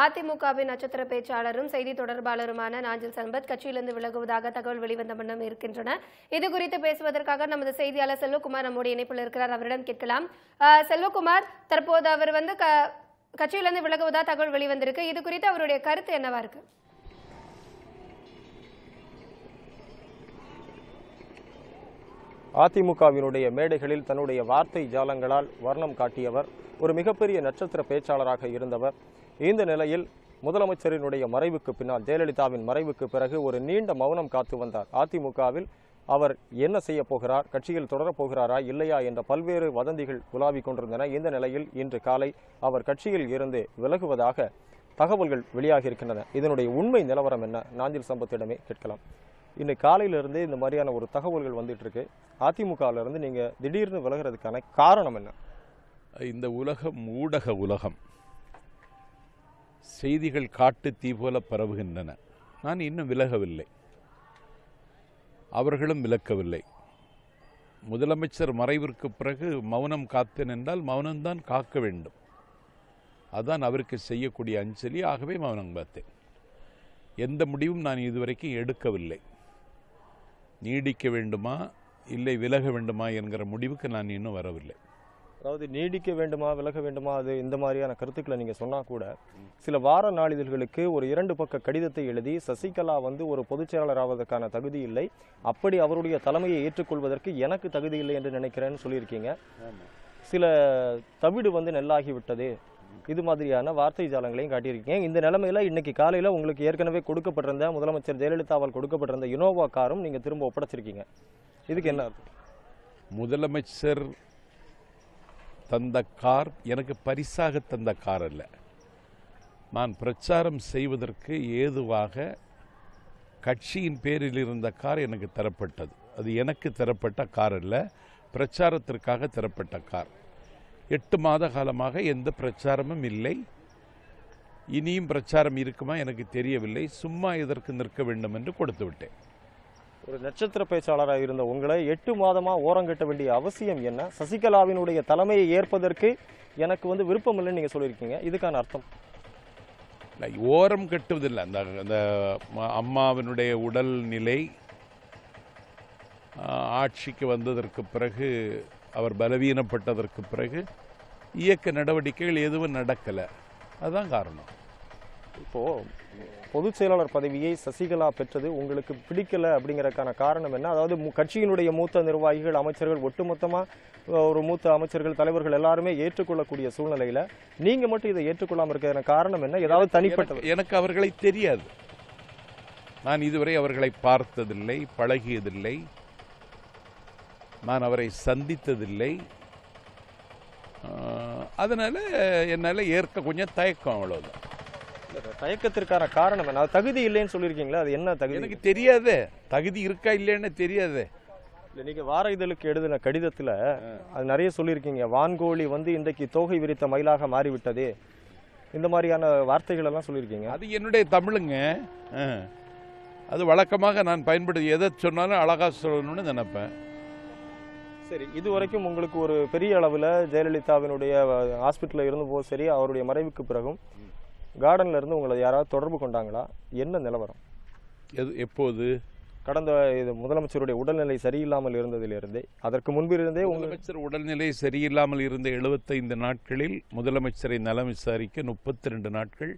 அதிமுகவின் நட்சத்திர பேச்சாளரும் செய்தி தொடர்பாளருமான நாஞ்சில் சம்பத் கட்சியிலிருந்து விலகுவதாக தகவல் வெளிவந்த வண்ணம் இருக்கின்றன. இது குறித்து பேசுவதற்காக நமது செய்தியாளர் செல்வகுமார் நம்முடைய இணைப்பில் இருக்கிறார். அவரிடம் கேட்கலாம். செல்வகுமார் தற்போது அவர் வந்து க கட்சியிலிருந்து விலகுவதா தகவல் வெளிவந்திருக்கு. இது குறித்து அவருடைய கருத்து என்னவா இருக்கு? அதிமுகவினுடைய மேடைகளில் தன்னுடைய வார்த்தை ஜாலங்களால் வர்ணம் காட்டியவர் ஒரு மிகப்பெரிய நட்சத்திர பேச்சாளராக இருந்தவர். இந்த நிலையில் முதலமைச்சரினுடைய மறைவுக்கு பின்னால் ஜெயலலிதாவின் மறைவுக்கு பிறகு ஒரு நீண்ட மௌனம் காத்து வந்தார். அதிமுகவில் அவர் என்ன செய்ய போகிறார் கட்சியில் தொடரப் போகிறாரா இல்லையா என்ற பல்வேறு வதந்திகள் உலாவிக் கொண்டிருந்தன. இந்த நிலையில் இன்று காலை அவர் கட்சியில் இருந்து விலகுவதாக தகவல்கள் வெளியாகி இருக்கின்றன இதனுடைய உண்மை நிலவரம் என்ன? நாஞ்சில் சம்பத்திடமே கேட்கலாம். இன்னைக்கு காலையிலிருந்தே இந்த மாதிரியான ஒரு தகவல்கள் வந்துட்டு இருக்கு அதிமுகவிலிருந்து நீங்க திடீர்னு விலகிறதுக்கான காரணம் என்ன? இந்த உலகம் ஊடக உலகம். செய்திகள் காட்டு தீ போல பரவுகின்றன. நான் இன்னும் விலகவில்லை. அவர்களும் விலக்கவில்லை. முதலமைச்சர் மறைவிற்கு பிறகு மௌனம் காத்தேன் என்றால் மௌனம்தான் காக்க வேண்டும். அதான் அவருக்கு செய்யக்கூடிய அஞ்சலி. ஆகவே மௌனம் காத்தேன். எந்த முடிவும் நான் இதுவரைக்கும் எடுக்கவில்லை. நீடிக்க வேண்டுமா? இல்லை விலக வேண்டுமா? என்கிற முடிவுக்கு நான் இன்னும் வரவில்லை. அதாவது நீடிக்க வேண்டுமா விலக வேண்டுமா அது இந்த மாதிரியான கருத்துக்களை நீங்க சொன்னா கூட சில வார நாளிதழ்களுக்கு ஒரு இரண்டு பக்க கடிதத்தை எழுதி சசிகலா வந்து ஒரு பொதுச் ஆவதற்கான தகுதி இல்லை. அப்படி அவருடைய தலைமையை ஏற்றுக்கொள்வதற்கு எனக்கு தகுதி இல்லை என்று நினைக்கிறேன்னு சொல்லியிருக்கீங்க. சில தவிடு வந்து நெல்லாகி விட்டது. இது மாதிரியான வார்த்தை ஜாலங்களையும் காட்டியிருக்கீங்க. இந்த நிலைமையில இன்னைக்கு காலையில உங்களுக்கு ஏற்கனவே கொடுக்கப்பட்டிருந்த முதலமைச்சர் ஜெயலலிதாவால் கொடுக்கப்பட்டிருந்த இனோவா காரும் நீங்க திரும்ப ஒப்படைச்சிருக்கீங்க. இதுக்கு என்ன முதலமைச்சர் தந்த கார் எனக்கு பரிசாக தந்த கார் அல்ல நான் பிரச்சாரம் செய்வதற்கு ஏதுவாக கட்சியின் பேரில் இருந்த கார் எனக்கு தரப்பட்டது. அது எனக்கு தரப்பட்ட கார் அல்ல பிரச்சாரத்திற்காக தரப்பட்ட கார். எட்டு மாத காலமாக எந்த பிரச்சாரமும் இல்லை. இனியும் பிரச்சாரம் இருக்குமா எனக்கு தெரியவில்லை. சும்மா இதற்கு நிற்க வேண்டும் என்று கொடுத்து விட்டேன். ஒரு நட்சத்திர பேச்சாளராக இருந்த உங்களை எட்டு மாதமா ஓரங்கட்ட வேண்டிய அவசியம் என்ன? சசிகலாவினுடைய தலைமையை ஏற்பதற்கு எனக்கு வந்து விருப்பம் இல்லைன்னு நீங்க சொல்லியிருக்கீங்க. இதுக்கான அர்த்தம். ஓரம் கட்டுவதில்லை. அந்த அந்த அம்மாவினுடைய உடல் நிலை ஆட்சிக்கு வந்ததற்கு பிறகு அவர் பலவீனப்பட்டதற்கு பிறகு இயக்க நடவடிக்கைகள் எதுவும் நடக்கலை. அதுதான் காரணம். இப்போ பொதுச் செயலாளர் பதவியை சசிகலா பெற்றது உங்களுக்கு பிடிக்கல அப்படிங்கறதுக்கான காரணம் என்ன? அதாவது கட்சியினுடைய மூத்த நிர்வாகிகள் அமைச்சர்கள் ஒட்டுமொத்தமா அஹ், ஒரு மூத்த அமைச்சர்கள் தலைவர்கள் எல்லாருமே ஏற்றுக்கொள்ளக்கூடிய சூழ்நிலையில நீங்க மட்டும் இதை ஏற்றுக்கொள்ளாம இருக்கிற காரணம் என்ன? ஏதாவது தனிப்பட்ட எனக்கு- அவர்களை தெரியாது. நான் இதுவரை அவர்களை பார்த்ததில்லை பழகியதில்லை. நான் அவரை சந்தித்ததில்லை. அதனால என்னால் ஏற்க கொஞ்சம் தயக்கம் அவ்வளவுதான். தயக்கத்திற்கான காரணம் என்ன? தகுதி இல்லைன்னு சொல்லியிருக்கீங்களா அது என்ன தகுதி? எனக்கு தெரியாதே. தகுதி இருக்கா இல்லைன்னு தெரியாதே. இல்ல, நீங்க வார இதழுக்கு எழுதின கடிதத்துல அது நிறைய சொல்லியிருக்கீங்க. வான்கோழி வந்து இன்றைக்கு தோகை விரித்த மயிலாக மாறிவிட்டது. இந்த மாதிரியான வார்த்தைகள் எல்லாம் சொல்லியிருக்கீங்க. அது என்னுடைய தமிழுங்க. அது வழக்கமாக நான் பயன்படுத்தி எதை சொன்னாலும் அழகா சொல்லணும்னு நினைப்பேன். சரி இது வரைக்கும் உங்களுக்கு ஒரு பெரிய அளவுல ஜெயலலிதாவினுடைய ஹாஸ்பிட்டல்ல இருந்தபோது சரி அவருடைய மறைவுக்கு பிறகும் கார்டன்ல இருந்து உங்களை யாராவது தொடர்பு கொண்டாங்களா? என்ன நிலவரம்? எது எப்போது? கடந்த இது முதலமைச்சருடைய உடல்நிலை சரியில்லாமல் இருந்ததிலிருந்தே அதற்கு முன்பிருந்தே உங்க முதலமைச்சர் உடல்நிலை சரியில்லாமல் இருந்த 75 நாட்களில் முதலமைச்சரை நலம் விசாரிக்க முப்பத்தி ரெண்டு நாட்கள்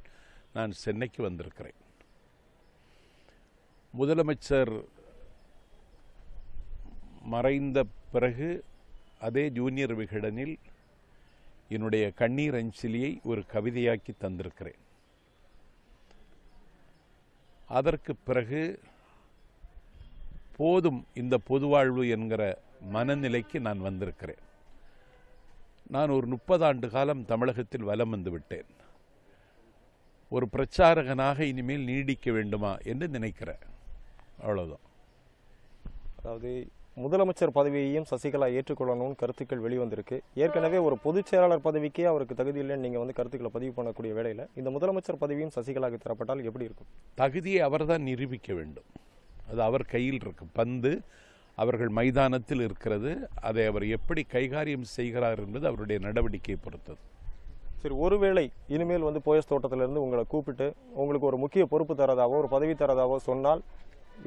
நான் சென்னைக்கு வந்திருக்கிறேன். முதலமைச்சர் மறைந்த பிறகு அதே ஜூனியர் விகடனில் என்னுடைய கண்ணீர் அஞ்சலியை ஒரு கவிதையாக்கி தந்திருக்கிறேன். அதற்கு பிறகு போதும் இந்த பொதுவாழ்வு என்கிற மனநிலைக்கு நான் வந்திருக்கிறேன். நான் ஒரு முப்பது ஆண்டு காலம் தமிழகத்தில் வலம் வந்து விட்டேன். ஒரு பிரச்சாரகனாக இனிமேல் நீடிக்க வேண்டுமா என்று நினைக்கிறேன். அவ்வளோதான் அதாவது முதலமைச்சர் பதவியையும் சசிகலா ஏற்றுக்கொள்ளணும்னு கருத்துக்கள் வெளிவந்திருக்கு. ஏற்கனவே ஒரு பொதுச் செயலாளர் பதவிக்கே அவருக்கு தகுதி இல்லைன்னு நீங்க வந்து கருத்துக்களை பதிவு பண்ணக்கூடிய வேளையில இந்த முதலமைச்சர் பதவியும் சசிகலாவுக்கு தரப்பட்டால் எப்படி இருக்கும்? தகுதியை அவர்தான் நிரூபிக்க வேண்டும். அது அவர் கையில் இருக்கு பந்து அவர்கள் மைதானத்தில் இருக்கிறது அதை அவர் எப்படி கைகாரியம் செய்கிறார் என்பது அவருடைய நடவடிக்கையை பொறுத்தது. சரி ஒருவேளை இனிமேல் வந்து போயஸ் தோட்டத்திலிருந்து உங்களை கூப்பிட்டு உங்களுக்கு ஒரு முக்கிய பொறுப்பு தரதாவோ ஒரு பதவி தரதாவோ சொன்னால்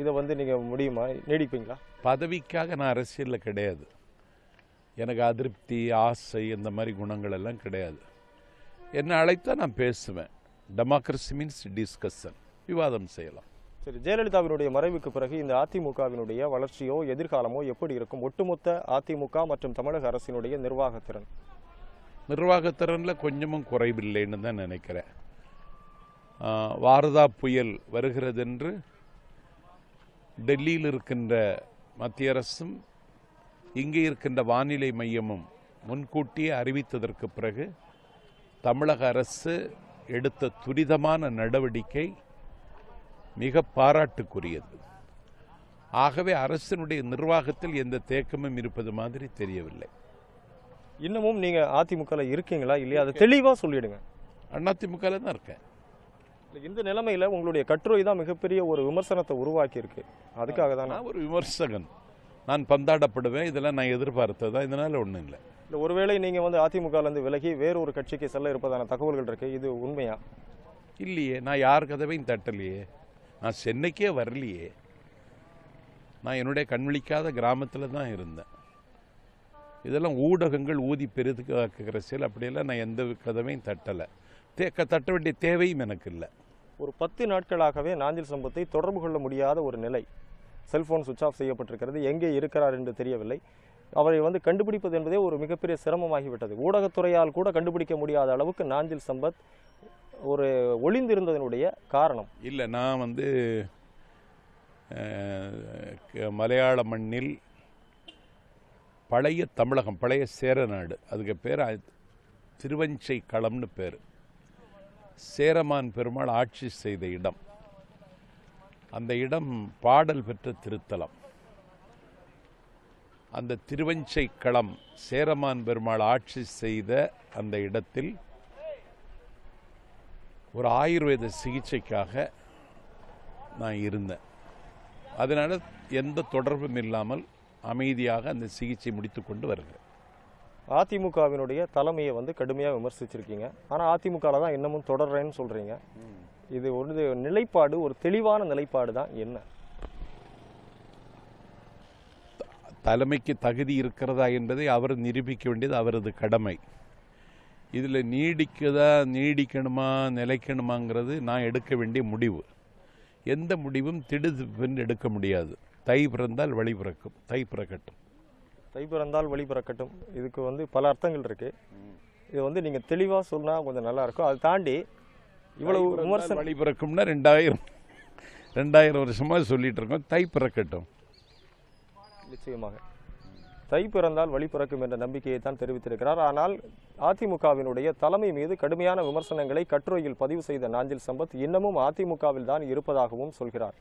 இதை வந்து நீங்கள் முடியுமா? நீடிப்பீங்களா? பதவிக்காக நான் அரசியலில் கிடையாது. எனக்கு அதிருப்தி ஆசை இந்த மாதிரி குணங்கள் எல்லாம் கிடையாது. என்னை அழைத்தா நான் பேசுவேன். டெமோக்ரஸி மீன்ஸ் டிஸ்கஷன் விவாதம் செய்யலாம். சரி ஜெயலலிதாவினுடைய மறைவுக்கு பிறகு இந்த அதிமுகவினுடைய வளர்ச்சியோ எதிர்காலமோ எப்படி இருக்கும்? ஒட்டுமொத்த அதிமுக மற்றும் தமிழக அரசினுடைய நிர்வாகத்திறன் நிர்வாகத்திறனில் கொஞ்சமும் குறைவில்லைன்னு தான் நினைக்கிறேன். வாரதா புயல் வருகிறதென்று டெல்லியில் இருக்கின்ற மத்திய அரசும் இங்கே இருக்கின்ற வானிலை மையமும் முன்கூட்டியே அறிவித்ததற்கு பிறகு தமிழக அரசு எடுத்த துரிதமான நடவடிக்கை மிக பாராட்டுக்குரியது. ஆகவே அரசினுடைய நிர்வாகத்தில் எந்த தேக்கமும் இருப்பது மாதிரி தெரியவில்லை. இன்னமும் நீங்க அதிமுகல இருக்கீங்களா இல்லையா? அதை தெளிவா சொல்லிடுங்க. அதிமுகவில் தான் இருக்கேன். இந்த நிலைமையில உங்களுடைய கட்டுரை தான் மிகப்பெரிய ஒரு விமர்சனத்தை உருவாக்கி இருக்கு அதுக்காக தான் நான் ஒரு விமர்சகன். நான் பந்தாடப்படுவேன் இதெல்லாம் நான் எதிர்பார்த்ததா? இதனால ஒன்றும் இல்லை. இல்ல ஒருவேளை நீங்க வந்து அதிமுகல இருந்து விலகி வேற ஒரு கட்சிக்கு செல்ல இருப்பதான தகவல்கள் இருக்கு இது உண்மையா? இல்லையே நான் யார் கதவையும் தட்டலையே. நான் சென்னைக்கே வரலையே. நான் என்னுடைய கண்விழிக்காத கிராமத்தில் தான் இருந்தேன். இதெல்லாம் ஊடகங்கள் ஊதி பெருதுக்காக்குற செயல். அப்படியெல்லாம் நான் எந்த கதவையும் தட்டலை. தே தட்ட வேண்டிய தேவையும் எனக்கு இல்லை. ஒரு பத்து நாட்களாகவே நாஞ்சில் சம்பத்தை தொடர்பு கொள்ள முடியாத ஒரு நிலை. செல்போன் சுவிட்ச் ஆஃப் செய்யப்பட்டிருக்கிறது. எங்கே இருக்கிறார் என்று தெரியவில்லை. அவரை வந்து கண்டுபிடிப்பது என்பதே ஒரு மிகப்பெரிய சிரமமாகிவிட்டது. ஊடகத்துறையால் கூட கண்டுபிடிக்க முடியாத அளவுக்கு நாஞ்சில் சம்பத் ஒரு ஒளிந்திருந்ததனுடைய காரணம். இல்லை நான் வந்து மலையாள மண்ணில் பழைய தமிழகம் பழைய சேர நாடு அதுக்கு பேர் திருவஞ்சை களம்னு பேர். சேரமான் பெருமாள் ஆட்சி செய்த இடம். அந்த இடம் பாடல் பெற்ற திருத்தலம். அந்த திருவஞ்சை களம் சேரமான் பெருமாள் ஆட்சி செய்த அந்த இடத்தில் ஒரு ஆயுர்வேத சிகிச்சைக்காக நான் இருந்தேன். அதனால் எந்த தொடர்பும் இல்லாமல் அமைதியாக அந்த சிகிச்சை முடித்து கொண்டு வருகிறேன் அதிமுகவினுடைய தலைமையை வந்து கடுமையாக விமர்சிச்சிருக்கீங்க. ஆனால் அதிமுகவில் தான் இன்னமும் தொடர்றேன்னு சொல்கிறீங்க இது ஒரு நிலைப்பாடு ஒரு தெளிவான நிலைப்பாடு தான். என்ன? தலைமைக்கு தகுதி இருக்கிறதா என்பதை அவர் நிரூபிக்க வேண்டியது அவரது கடமை. இதில் நீடிக்கதா நீடிக்கணுமா நிலைக்கணுமாங்கிறது நான் எடுக்க வேண்டிய முடிவு. எந்த முடிவும் திடுதிப்பென்று எடுக்க முடியாது. தை பிறந்தால் வழி பிறக்கும். தை பிறக்கட்டும். தை பிறந்தால் வழி பிறக்கட்டும். இதுக்கு வந்து பல அர்த்தங்கள் இருக்கு. இது வந்து நீங்க தெளிவா சொன்னா கொஞ்சம் நல்லா இருக்கும். அதை தாண்டி இவ்வளவு விமர்சனம் வழி பிறக்கும்னா ரெண்டாயிரம் ரெண்டாயிரம் வருஷமா சொல்லிட்டு இருக்கோம். தை பிறக்கட்டும். நிச்சயமாக. தை பிறந்தால் வழி பிறக்கும் என்ற நம்பிக்கையை தான் தெரிவித்திருக்கிறார். ஆனால் அதிமுகவினுடைய தலைமை மீது கடுமையான விமர்சனங்களை கட்டுரையில் பதிவு செய்த நாஞ்சில் சம்பத் இன்னமும் அதிமுகவில் தான் இருப்பதாகவும் சொல்கிறார்.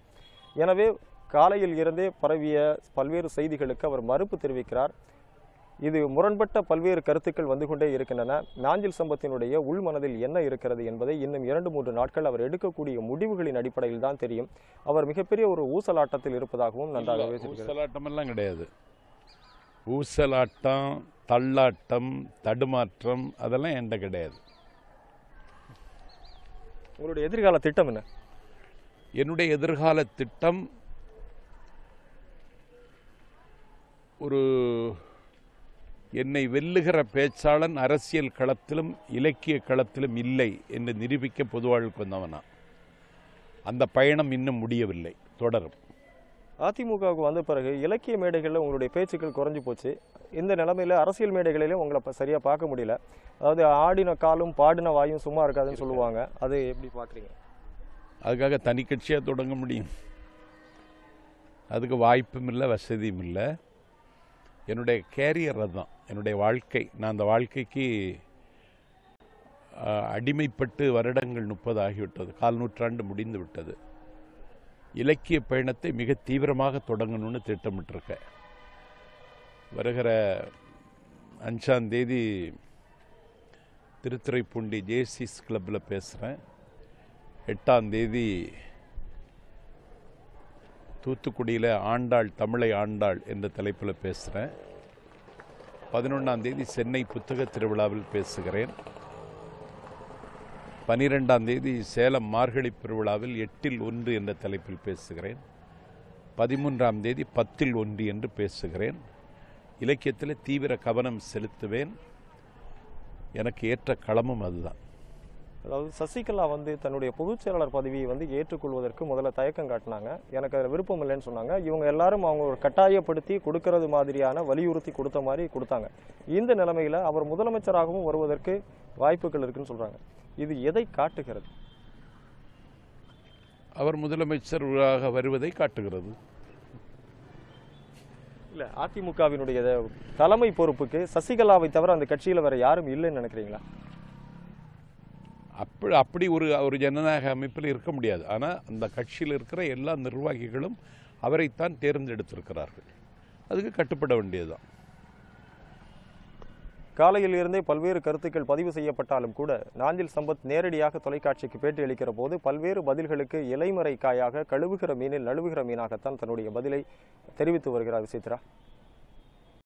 எனவே காலையில் இருந்தே பரவிய பல்வேறு செய்திகளுக்கு அவர் மறுப்பு தெரிவிக்கிறார். இது முரண்பட்ட பல்வேறு கருத்துக்கள் வந்து கொண்டே இருக்கின்றன. நாஞ்சில் சம்பத்தினுடைய உள்மனதில் என்ன இருக்கிறது என்பதை இன்னும் இரண்டு மூன்று நாட்கள் அவர் எடுக்கக்கூடிய முடிவுகளின் அடிப்படையில் தான் தெரியும். அவர் மிகப்பெரிய ஒரு ஊசலாட்டத்தில் இருப்பதாகவும் நன்றாகவே ஊசலாட்டம் எல்லாம் கிடையாது. ஊசலாட்டம் தள்ளாட்டம் தடுமாற்றம் அதெல்லாம் என்கிட்ட கிடையாது. உங்களுடைய எதிர்கால திட்டம் என்ன? என்னுடைய எதிர்கால திட்டம் ஒரு என்னை வெல்லுகிற பேச்சாளன் அரசியல் களத்திலும் இலக்கிய களத்திலும் இல்லை என்று நிரூபிக்க பொதுவாழ்வுக்கு வந்தவனா. அந்த பயணம் இன்னும் முடியவில்லை. தொடரும். அதிமுகவுக்கு வந்த பிறகு இலக்கிய மேடைகளில் உங்களுடைய பேச்சுக்கள் குறைஞ்சு போச்சு. இந்த நிலைமையில அரசியல் மேடைகளிலும் உங்களை ப- சரியா பார்க்க முடியல. அதாவது ஆடின காலும் பாடின வாயும் சும்மா இருக்காதுன்னு சொல்லுவாங்க. அது எப்படி பார்க்குறீங்க? அதுக்காக தனி கட்சியாக தொடங்க முடியும். அதுக்கு வாய்ப்பும் இல்லை வசதியும் இல்லை. என்னுடைய கேரியர் அதுதான். என்னுடைய வாழ்க்கை. நான் அந்த வாழ்க்கைக்கு அடிமைப்பட்டு வருடங்கள் முப்பது ஆகிவிட்டது. கால் நூற்றாண்டு முடிந்து விட்டது. இலக்கிய பயணத்தை மிக தீவிரமாக தொடங்கணும்னு திட்டமிட்டிருக்கேன். வருகிற அஞ்சாம் தேதி திருத்துறைப்பூண்டி ஜேசிஸ் கிளப்பில் பேசுகிறேன் எட்டாம் தேதி தூத்துக்குடியில் ஆண்டாள் தமிழை ஆண்டாள் என்ற தலைப்பில் பேசுகிறேன் பதினொன்றாம் தேதி சென்னை புத்தக திருவிழாவில் பேசுகிறேன். பனிரெண்டாம் தேதி சேலம் மார்கழி பெருவிழாவில் எட்டில் ஒன்று என்ற தலைப்பில் பேசுகிறேன். பதிமூன்றாம் தேதி பத்தில் ஒன்று என்று பேசுகிறேன். இலக்கியத்தில் தீவிர கவனம் செலுத்துவேன். எனக்கு ஏற்ற களமும் அதுதான். அதாவது சசிகலா வந்து தன்னுடைய பொதுச் செயலாளர் பதவியை வந்து ஏற்றுக்கொள்வதற்கு முதல்ல தயக்கம் காட்டினாங்க. எனக்கு அதில் விருப்பம் இல்லைன்னு சொன்னாங்க. இவங்க எல்லாரும் அவங்க ஒரு கட்டாயப்படுத்தி கொடுக்கறது மாதிரியான வலியுறுத்தி கொடுத்த மாதிரி கொடுத்தாங்க. இந்த நிலைமையில அவர் முதலமைச்சராகவும் வருவதற்கு வாய்ப்புகள் இருக்குன்னு சொல்றாங்க. இது எதை காட்டுகிறது? அவர் முதலமைச்சராக வருவதை காட்டுகிறது. இல்ல அதிமுகவினுடைய தலைமை பொறுப்புக்கு சசிகலாவை தவிர அந்த கட்சியில வேற யாரும் இல்லைன்னு நினைக்கிறீங்களா? அப்படி அப்படி ஒரு ஒரு ஜனநாயக அமைப்பில் இருக்க முடியாது. ஆனால் அந்த கட்சியில் இருக்கிற எல்லா நிர்வாகிகளும் அவரைத்தான் தேர்ந்தெடுத்திருக்கிறார்கள். அதுக்கு கட்டுப்பட வேண்டியதுதான். காலையில் இருந்தே பல்வேறு கருத்துக்கள் பதிவு செய்யப்பட்டாலும் கூட நாஞ்சில் சம்பத் நேரடியாக தொலைக்காட்சிக்கு பேட்டி அளிக்கிற போது பல்வேறு பதில்களுக்கு இலைமறை காயாக கழுவுகிற மீனில் நழுவுகிற மீனாகத்தான் தன்னுடைய பதிலை தெரிவித்து வருகிறார் விசித்ரா.